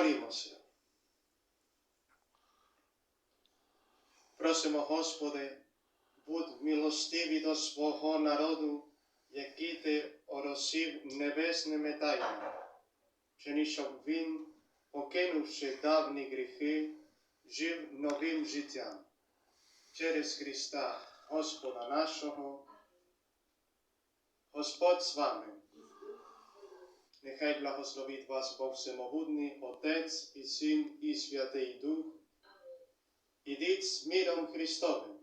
Молімося. Просимо, Господи, будь милостивий до свого народу, який ти оросив небесними тайнами, чи щоб він, покинувши давні гріхи, жив новим життям. Через Христа, Господа нашого, Господь з вами. Нехай благословить вас Бог Всемогутній, Отець і Син і Святий Дух. Ідіть з миром Христовим.